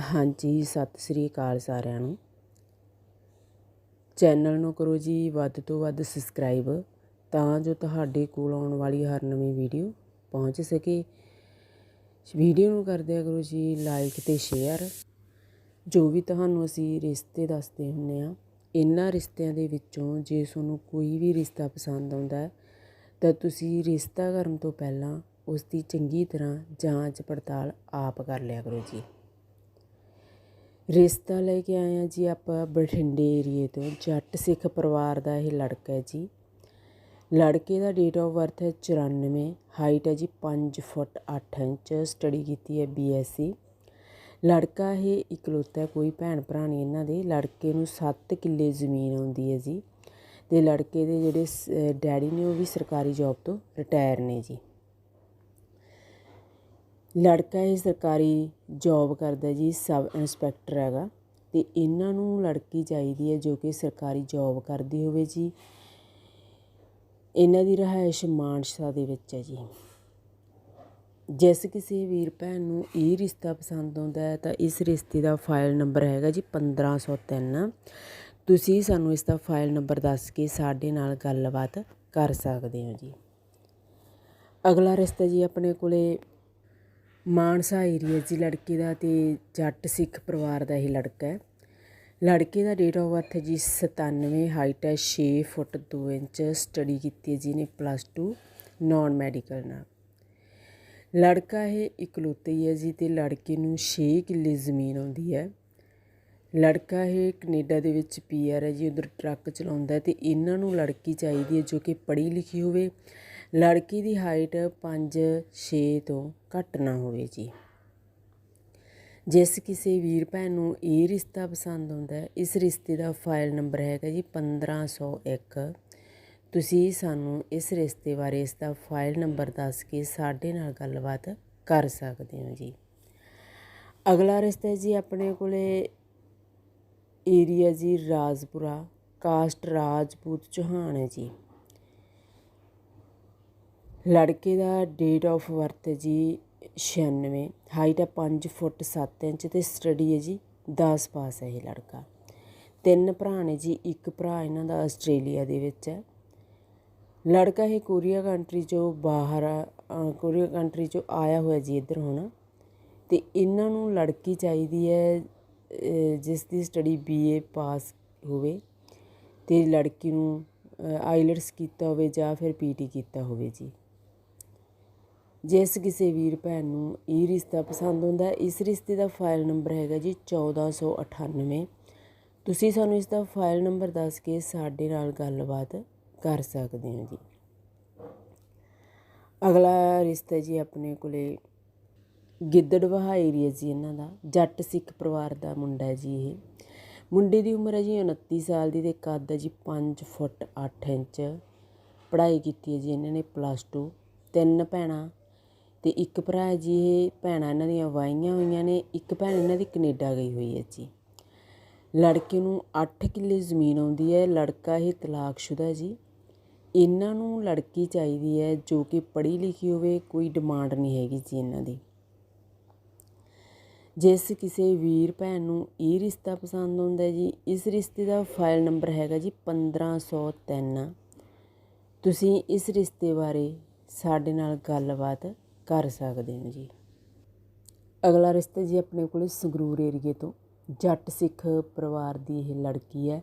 ਹਾਂਜੀ ਸਤਿ ਸ੍ਰੀ ਅਕਾਲ ਸਾਰਿਆਂ ਨੂੰ। ਚੈਨਲ ਨੂੰ ਕਰੋ ਜੀ ਵੱਧ ਤੋਂ ਵੱਧ ਸਬਸਕ੍ਰਾਈਬ ਤਾਂ ਜੋ ਤੁਹਾਡੇ ਕੋਲ ਆਉਣ ਵਾਲੀ ਹਰ ਨਵੀਂ ਵੀਡੀਓ ਪਹੁੰਚ ਸਕੇ। ਵੀਡੀਓ ਨੂੰ ਕਰ ਦਿਆ ਕਰੋ ਜੀ ਲਾਈਕ ਤੇ ਸ਼ੇਅਰ। ਜੋ ਵੀ ਤੁਹਾਨੂੰ ਅਸੀਂ ਰਿਸ਼ਤੇ ਦੱਸਦੇ ਹੁੰਨੇ ਆ ਇਹਨਾਂ ਰਿਸ਼ਤਿਆਂ ਦੇ ਵਿੱਚੋਂ ਜੇ ਤੁਹਾਨੂੰ ਕੋਈ ਵੀ ਰਿਸ਼ਤਾ ਪਸੰਦ ਆਉਂਦਾ ਹੈ, ਤਾਂ ਤੁਸੀਂ ਰਿਸ਼ਤਾ ਕਰਨ ਤੋਂ ਪਹਿਲਾਂ ਉਸ ਦੀ ਚੰਗੀ ਤਰ੍ਹਾਂ ਜਾਂਚ ਪੜਤਾਲ ਆਪ ਕਰ ਲਿਆ ਕਰੋ ਜੀ। ਰਿਸ਼ਤਾ ਲੈ ਕੇ ਆਏ ਆ ਜੀ ਆਪਾਂ ਬਠਿੰਡੇ ਏਰੀਏ ਤੋਂ। ਜੱਟ ਸਿੱਖ ਪਰਿਵਾਰ ਦਾ ਇਹ ਲੜਕਾ ਹੈ ਜੀ। ਲੜਕੇ ਦਾ ਡੇਟ ਆਫ ਬਰਥ ਹੈ 94 ਹਾਈਟ ਹੈ ਜੀ 5 ਫੁੱਟ 8 ਇੰਚ ਸਟੱਡੀ ਕੀਤੀ ਹੈ ਬੀਐਸਸੀ ਲੜਕਾ ਇਹ ਇਕਲੌਤਾ ਹੈ, ਕੋਈ ਭੈਣ ਭਰਾ ਨਹੀਂ ਇਹਨਾਂ ਦੇ। ਲੜਕੇ ਨੂੰ 7 ਕਿੱਲੇ ਜ਼ਮੀਨ ਆਉਂਦੀ ਹੈ ਜੀ। ਤੇ ਲੜਕੇ ਦੇ ਜਿਹੜੇ ਸ- ਡੈਡੀ ਨੇ ਉਹ ਵੀ ਸਰਕਾਰੀ ਜੌਬ ਤੋਂ ਰਿਟਾਇਰ ਨੇ ਜੀ। ਲੜਕਾ ਇਹ ਸਰਕਾਰੀ ਜੋਬ ਕਰਦਾ ਜੀ, ਸਬ ਇੰਸਪੈਕਟਰ ਹੈਗਾ ਅਤੇ ਇਹਨਾਂ ਨੂੰ ਲੜਕੀ ਚਾਹੀਦੀ ਹੈ ਜੋ ਕਿ ਸਰਕਾਰੀ ਜੋਬ ਕਰਦੀ ਹੋਵੇ ਜੀ। ਇਹਨਾਂ ਦੀ ਰਿਹਾਇਸ਼ ਮਾਨਸਾ ਦੇ ਵਿੱਚ ਹੈ ਜੀ। ਜਿਸ ਕਿਸੇ ਵੀਰ ਭੈਣ ਨੂੰ ਇਹ ਰਿਸ਼ਤਾ ਪਸੰਦ ਆਉਂਦਾ ਹੈ ਤਾਂ ਇਸ ਰਿਸ਼ਤੇ ਦਾ ਫਾਈਲ ਨੰਬਰ ਹੈਗਾ ਜੀ 1503 ਤੁਸੀਂ ਸਾਨੂੰ ਇਸ ਦਾ ਫਾਈਲ ਨੰਬਰ ਦੱਸ ਕੇ ਸਾਡੇ ਨਾਲ ਗੱਲਬਾਤ ਕਰ ਸਕਦੇ ਹੋ ਜੀ। ਅਗਲਾ ਰਿਸ਼ਤਾ ਜੀ ਆਪਣੇ ਕੋਲੇ ਮਾਨਸਾ ਏਰੀਆ ਜੀ ਲੜਕੇ ਦਾ ਤੇ ਜੱਟ ਸਿੱਖ ਪਰਿਵਾਰ ਦਾ ਇਹ ਲੜਕਾ ਹੈ। ਲੜਕੇ ਦਾ ਡੇਟ ਆਫ ਬਰਥ ਹੈ ਜੀ 97 ਹਾਈਟ ਹੈ 6 ਫੁੱਟ 2 ਇੰਚ ਸਟੱਡੀ ਕੀਤੀ ਹੈ ਜੀ ਨੇ ਪਲੱਸ 2 ਨਾਨ ਮੈਡੀਕਲ ਨਾਲ। ਲੜਕਾ ਇਹ ਇਕਲੌਤਾ ਹੀ ਹੈ ਜੀ ਤੇ ਲੜਕੇ ਨੂੰ 6 ਕਿੱਲੇ ਜ਼ਮੀਨ ਆਉਂਦੀ ਹੈ। ਲੜਕਾ ਇਹ ਕੈਨੇਡਾ ਦੇ ਵਿੱਚ ਪੀਆਰ ਹੈ ਜੀ, ਉਧਰ ਟਰੱਕ ਚਲਾਉਂਦਾ ਹੈ ਤੇ ਇਹਨਾਂ ਨੂੰ ਲੜਕੀ ਚਾਹੀਦੀ ਹੈ ਜੋ ਕਿ ਪੜ੍ਹੀ ਲਿਖੀ ਹੋਵੇ। ਲੜਕੀ ਦੀ ਹਾਈਟ 5 6 ਤੋਂ ਘੱਟ ਨਾ ਹੋਵੇ ਜੀ। ਜਿਸ ਕਿਸੇ ਵੀਰ ਭੈਣ ਨੂੰ ਇਹ ਰਿਸ਼ਤਾ ਪਸੰਦ ਆਉਂਦਾ ਇਸ ਰਿਸ਼ਤੇ ਦਾ ਫਾਈਲ ਨੰਬਰ ਹੈਗਾ ਜੀ 1501 ਤੁਸੀਂ ਸਾਨੂੰ ਇਸ ਰਿਸ਼ਤੇ ਬਾਰੇ ਇਸ ਦਾ ਫਾਈਲ ਨੰਬਰ ਦੱਸ ਕੇ ਸਾਡੇ ਨਾਲ ਗੱਲਬਾਤ ਕਰ ਸਕਦੇ ਹੋ ਜੀ। ਅਗਲਾ ਰਿਸ਼ਤਾ ਜੀ ਆਪਣੇ ਕੋਲੇ ਏਰੀਆ ਜੀ ਰਾਜਪੁਰਾ, ਕਾਸਟ ਰਾਜਪੂਤ ਚੌਹਾਨ ਹੈ ਜੀ। ਲੜਕੇ ਦਾ ਡੇਟ ਆਫ ਬਰਥ ਹੈ ਜੀ 96 ਹਾਈਟ ਹੈ 5 ਫੁੱਟ 7 ਇੰਚ ਤੇ ਸਟੱਡੀ ਹੈ ਜੀ 10 ਪਾਸ ਹੈ ਇਹ ਲੜਕਾ। ਤਿੰਨ ਭਰਾ ਨੇ ਜੀ, ਇੱਕ ਭਰਾ ਇਹਨਾਂ ਦਾ ਆਸਟ੍ਰੇਲੀਆ ਦੇ ਵਿੱਚ ਹੈ। ਲੜਕਾ ਇਹ ਕੋਰੀਆ ਕੰਟਰੀ ਚੋਂ ਬਾਹਰ ਕੋਰੀਆ ਕੰਟਰੀ ਚੋਂ ਆਇਆ ਹੋਇਆ ਜੀ ਇੱਧਰ ਹੁਣ। ਤੇ ਇਹਨਾਂ ਨੂੰ ਲੜਕੀ ਚਾਹੀਦੀ ਹੈ ਜਿਸ ਦੀ ਸਟੱਡੀ ਬੀਏ ਪਾਸ ਹੋਵੇ ਤੇ ਲੜਕੀ ਨੂੰ ਆਈਲਟਸ ਕੀਤਾ ਹੋਵੇ ਜਾਂ ਫਿਰ ਪੀਟੀ ਕੀਤਾ ਹੋਵੇ ਜੀ। ਜਿਸ ਕਿਸੇ ਵੀਰ ਭੈਣ ਨੂੰ ਇਹ ਰਿਸ਼ਤਾ ਪਸੰਦ ਹੁੰਦਾ ਇਸ ਰਿਸ਼ਤੇ ਦਾ ਫਾਈਲ ਨੰਬਰ ਹੈਗਾ ਜੀ 1498 ਤੁਸੀਂ ਸਾਨੂੰ ਇਸ ਦਾ ਫਾਈਲ ਨੰਬਰ ਦੱਸ ਕੇ ਸਾਡੇ ਨਾਲ ਗੱਲਬਾਤ ਕਰ ਸਕਦੇ ਹੋ ਜੀ। ਅਗਲਾ ਰਿਸ਼ਤਾ ਜੀ ਆਪਣੇ ਕੋਲੇ ਗਿੱਦੜਵਾਹਾ ਏਰੀਆ ਜੀ ਇਹਨਾਂ ਦਾ, ਜੱਟ ਸਿੱਖ ਪਰਿਵਾਰ ਦਾ ਮੁੰਡਾ ਹੈ ਜੀ ਇਹ। ਮੁੰਡੇ ਦੀ ਉਮਰ ਹੈ ਜੀ 29 ਸਾਲ ਦੀ ਤੇ ਕੱਦ ਹੈ ਜੀ 5 ਫੁੱਟ 8 ਇੰਚ। ਪੜ੍ਹਾਈ ਕੀਤੀ ਹੈ ਜੀ ਇਹਨਾਂ ਨੇ ਪਲੱਸ 2 ਤਿੰਨ ਭੈਣਾਂ ਅਤੇ ਇੱਕ ਭਰਾ ਜੀ ਇਹ ਭੈਣਾਂ ਇਹਨਾਂ ਦੀਆਂ ਵਾਹੀਆਂ ਹੋਈਆਂ ਨੇ, ਇੱਕ ਭੈਣ ਇਹਨਾਂ ਦੀ ਕਨੇਡਾ ਗਈ ਹੋਈ ਹੈ ਜੀ। ਲੜਕੇ ਨੂੰ 8 ਕਿੱਲੇ ਜ਼ਮੀਨ ਆਉਂਦੀ ਹੈ, ਲੜਕਾ ਇਹ ਤਲਾਕਸ਼ੁਦਾ ਜੀ। ਇਹਨਾਂ ਨੂੰ ਲੜਕੀ ਚਾਹੀਦੀ ਹੈ ਜੋ ਕਿ ਪੜ੍ਹੀ ਲਿਖੀ ਹੋਵੇ, ਕੋਈ ਡਿਮਾਂਡ ਨਹੀਂ ਹੈਗੀ ਜੀ ਇਹਨਾਂ ਦੀ। ਜਿਸ ਕਿਸੇ ਵੀਰ ਭੈਣ ਨੂੰ ਇਹ ਰਿਸ਼ਤਾ ਪਸੰਦ ਆਉਂਦਾ ਜੀ, ਇਸ ਰਿਸ਼ਤੇ ਦਾ ਫਾਈਲ ਨੰਬਰ ਹੈਗਾ ਜੀ 1503 ਤੁਸੀਂ ਇਸ ਰਿਸ਼ਤੇ ਬਾਰੇ ਸਾਡੇ ਨਾਲ ਗੱਲਬਾਤ ਕਰ ਸਕਦੇ ਹੋ ਜੀ। ਅਗਲਾ ਰਿਸ਼ਤਾ ਜੀ ਆਪਣੇ ਕੋਲ ਸੰਗਰੂਰ ਏਰੀਏ ਤੋਂ। ਜੱਟ ਸਿੱਖ ਪਰਿਵਾਰ ਦੀ ਇਹ ਲੜਕੀ ਹੈ।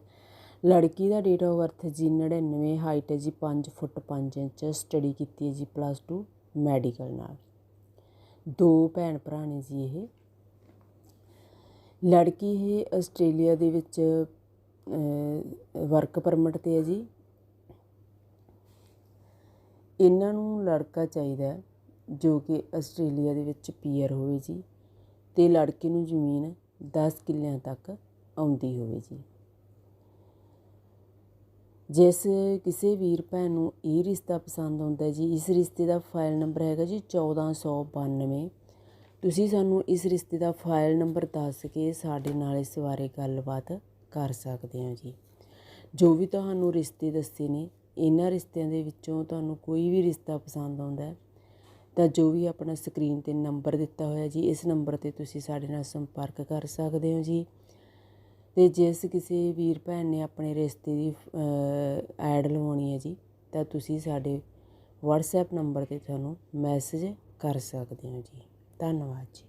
ਲੜਕੀ ਦਾ ਡੇਟ ਆਫ ਬਰਥ ਜੀ 99 ਹਾਈਟ ਹੈ ਜੀ 5 ਫੁੱਟ 5 ਇੰਚ। ਸਟੱਡੀ ਕੀਤੀ ਹੈ ਜੀ ਪਲੱਸ 2 ਮੈਡੀਕਲ ਨਾਲ। ਦੋ ਭੈਣ ਭਰਾ ਨੇ ਜੀ ਇਹ। ਲੜਕੀ ਇਹ ਆਸਟ੍ਰੇਲੀਆ ਦੇ ਵਿੱਚ ਵਰਕ ਪਰਮਿਟ ਤੇ ਹੈ ਜੀ। ਇਹਨਾਂ ਨੂੰ ਲੜਕਾ ਚਾਹੀਦਾ ਹੈ। ਜੋ ਕਿ ਆਸਟ੍ਰੇਲੀਆ ਦੇ ਵਿੱਚ ਪੀਅਰ ਹੋਵੇ ਜੀ ਅਤੇ ਲੜਕੇ ਨੂੰ ਜ਼ਮੀਨ 10 ਕਿੱਲਿਆਂ ਤੱਕ ਆਉਂਦੀ ਹੋਵੇ ਜੀ। ਜਿਸ ਕਿਸੇ ਵੀਰ ਭੈਣ ਨੂੰ ਇਹ ਰਿਸ਼ਤਾ ਪਸੰਦ ਆਉਂਦਾ ਜੀ, ਇਸ ਰਿਸ਼ਤੇ ਦਾ ਫਾਈਲ ਨੰਬਰ ਹੈਗਾ ਜੀ 1492 ਤੁਸੀਂ ਸਾਨੂੰ ਇਸ ਰਿਸ਼ਤੇ ਦਾ ਫਾਈਲ ਨੰਬਰ ਦੱਸ ਕੇ ਸਾਡੇ ਨਾਲ ਇਸ ਬਾਰੇ ਗੱਲਬਾਤ ਕਰ ਸਕਦੇ ਹੋ ਜੀ। ਜੋ ਵੀ ਤੁਹਾਨੂੰ ਰਿਸ਼ਤੇ ਦੱਸੇ ਨੇ, ਇਹਨਾਂ ਰਿਸ਼ਤਿਆਂ ਦੇ ਵਿੱਚੋਂ ਤੁਹਾਨੂੰ ਕੋਈ ਵੀ ਰਿਸ਼ਤਾ ਪਸੰਦ ਆਉਂਦਾ ਹੈ ਤਾਂ ਜੋ ਵੀ ਆਪਣਾ ਸਕਰੀਨ ਤੇ ਨੰਬਰ ਦਿੱਤਾ ਹੋਇਆ ਜੀ, ਇਸ ਨੰਬਰ ਤੇ ਤੁਸੀਂ ਸਾਡੇ ਨਾਲ ਸੰਪਰਕ ਕਰ ਸਕਦੇ ਹੋ ਜੀ। ਤੇ ਜਿਸ ਕਿਸੇ ਵੀਰ ਭੈਣ ਨੇ ਆਪਣੇ ਰਿਸ਼ਤੇ ਦੀ ਐਡ ਲਵਾਉਣੀ ਹੈ ਜੀ, ਤਾਂ ਤੁਸੀਂ ਸਾਡੇ WhatsApp ਨੰਬਰ ਤੇ ਤੁਹਾਨੂੰ ਮੈਸੇਜ ਕਰ ਸਕਦੇ ਹੋ ਜੀ। ਧੰਨਵਾਦ ਜੀ।